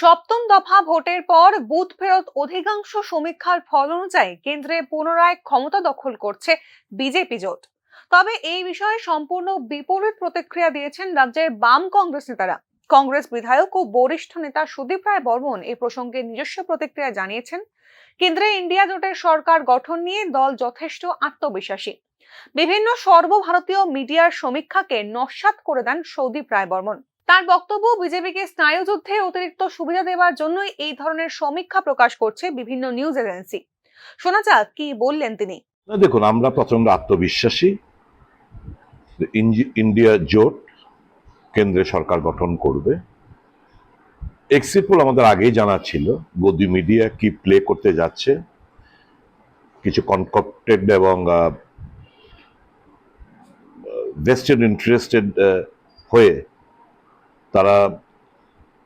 সপ্তম দফা ভোটের পর বুথ ফেরত অধিকাংশ সমীক্ষার ফল অনুযায়ী কেন্দ্রে পুনরায় ক্ষমতা দখল করছে বিজেপি জোট। তবে এই বিষয়ে সম্পূর্ণ বিপরীত প্রতিক্রিয়া দিয়েছেন রাজ্যের বাম কংগ্রেস নেতারা। কংগ্রেস বিধায়ক ও বরিষ্ঠ নেতা সুদীপ রায় বর্মন এই প্রসঙ্গে নিজস্ব প্রতিক্রিয়া জানিয়েছেন, কেন্দ্রে ইন্ডিয়া জোটের সরকার গঠন নিয়ে দল যথেষ্ট আত্মবিশ্বাসী। বিভিন্ন সর্বভারতীয় মিডিয়ার সমীক্ষাকে নস্যাৎ করে দেন সৌদীপ রায় বর্মন। তার বক্তব্য, বিজেপিকে স্নায়ুযুদ্ধে অতিরিক্ত সুবিধা দেওয়ার জন্যই এই ধরনের সমীক্ষা প্রকাশ করছে বিভিন্ন নিউজ এজেন্সি। শোনা যাক, কি বললেন তিনি? দেখুন, আমরা প্রচণ্ড আত্মবিশ্বাসী। ইন্ডিয়া জোট কেন্দ্রে সরকার গঠন করবে। এক্সিট পোল আমাদের আগেই জানা ছিল, গদি মিডিয়া কি প্লে করতে যাচ্ছে। কিছু কনকপ্টেড এবং ভেস্টেড ইন্টারেস্টেড হয়ে তারা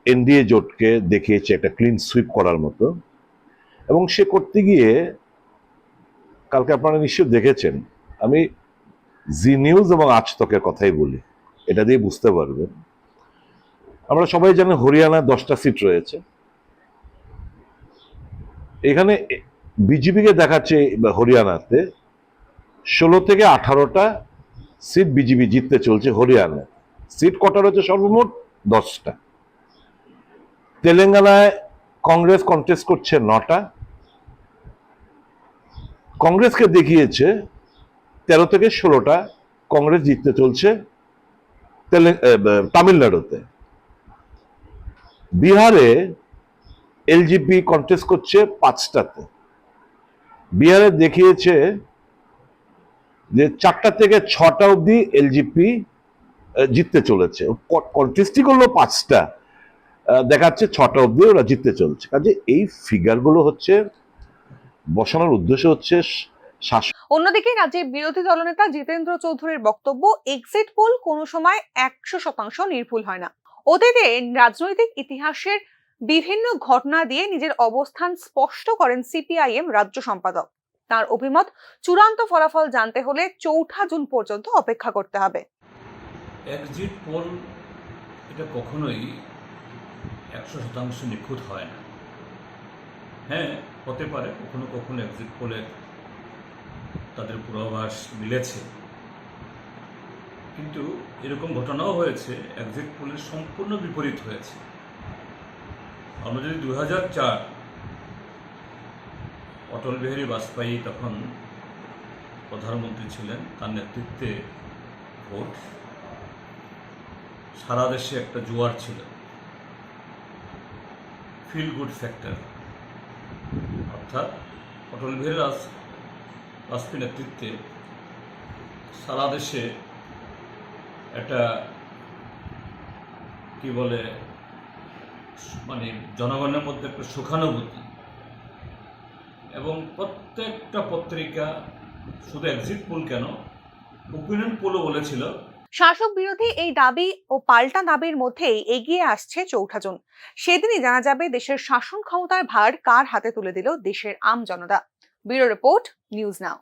এনডিএ জোটকে দেখিয়েছে একটা ক্লিন সুইপ করার মতো। এবং সে করতে গিয়ে কালকে আপনারা নিশ্চয় দেখেছেন, আমি জি নিউজ এবং আজ তকের কথাই বলি, এটা দিয়ে বুঝতে পারবেন। আমরা সবাই জানি হরিয়ানা দশটা সিট রয়েছে। এখানে বিজেপিকে দেখাচ্ছে হরিয়ানাতে, ষোলো থেকে আঠারোটা সিট বিজেপি জিততে চলছে হরিয়ানা সিট কটা রয়েছে সর্বমোট? দশটা। তেলেঙ্গানায় কংগ্রেস কন্টেস্ট করছে নটা। কংগ্রেসকে দেখিয়েছে তেরো থেকে ষোলোটা কংগ্রেস জিততে চলছে তামিলনাড়ুতে। বিহারে এলজিপি কন্টেস্ট করছে পাঁচটাতে। বিহারে দেখিয়েছে যে চারটা থেকে ছটা অবধি এলজিপি জিততে চলেছে। কন্টেস্টই করল পাঁচটা। দেখাচ্ছে ছটা অবধি ওরা জিততে চলছে। কাজে এই ফিগারগুলো হচ্ছে, বসানোর উদ্দেশ্য হচ্ছে শাসক অন্যদিকে রাজ্যের বিরোধী দলনেতা জিতেন্দ্র চৌধুরীর বক্তব্য এক্সিট পোল কোনো সময় একশো শতাংশ নির্ভুল হয় না। অতীতে রাজনৈতিক ইতিহাসের বিভিন্ন ঘটনা দিয়ে নিজের অবস্থান স্পষ্ট করেন সিপিআইএম রাজ্য সম্পাদক। তার অভিমত, চূড়ান্ত ফলাফল জানতে হলে চৌঠা জুন পর্যন্ত অপেক্ষা করতে হবে। এক্সিট পোল এটা কখনোই একশো শতাংশ নিখুঁত হয় না। হ্যাঁ হতে পারে, কখনো কখনো এক্সিট পোলে তাদের পূর্বাভাস মিলেছে। কিন্তু এরকম ঘটনাও হয়েছে এক্সিট পোলের সম্পূর্ণ বিপরীত হয়েছে। আমরা যদি দু হাজার চার অটল বিহারী বাজপেয়ী তখন প্রধানমন্ত্রী ছিলেন, তার নেতৃত্বে ভোট সারা দেশে একটা জোয়ার ছিল। ফিল গুড ফ্যাক্টর অর্থাৎ অটল বিহারী রাজ বাজপেয়ী নেতৃত্বে সারা দেশে একটা, কি বলে মানে জনগণের মধ্যে একটা সুখানুভূতি এবং প্রত্যেকটা পত্রিকা শুধু এক্সিট পোল কেন ওপিনিয়ন পোলও বলেছিল শাসক বিরোধী এই দাবি ও পাল্টা দাবির মধ্যেই এগিয়ে আসছে চৌঠাজন সেদিনই জানা যাবে দেশের শাসন ক্ষমতার ভার কার হাতে তুলে দিল দেশের আম জনতা। Bureau report, news now.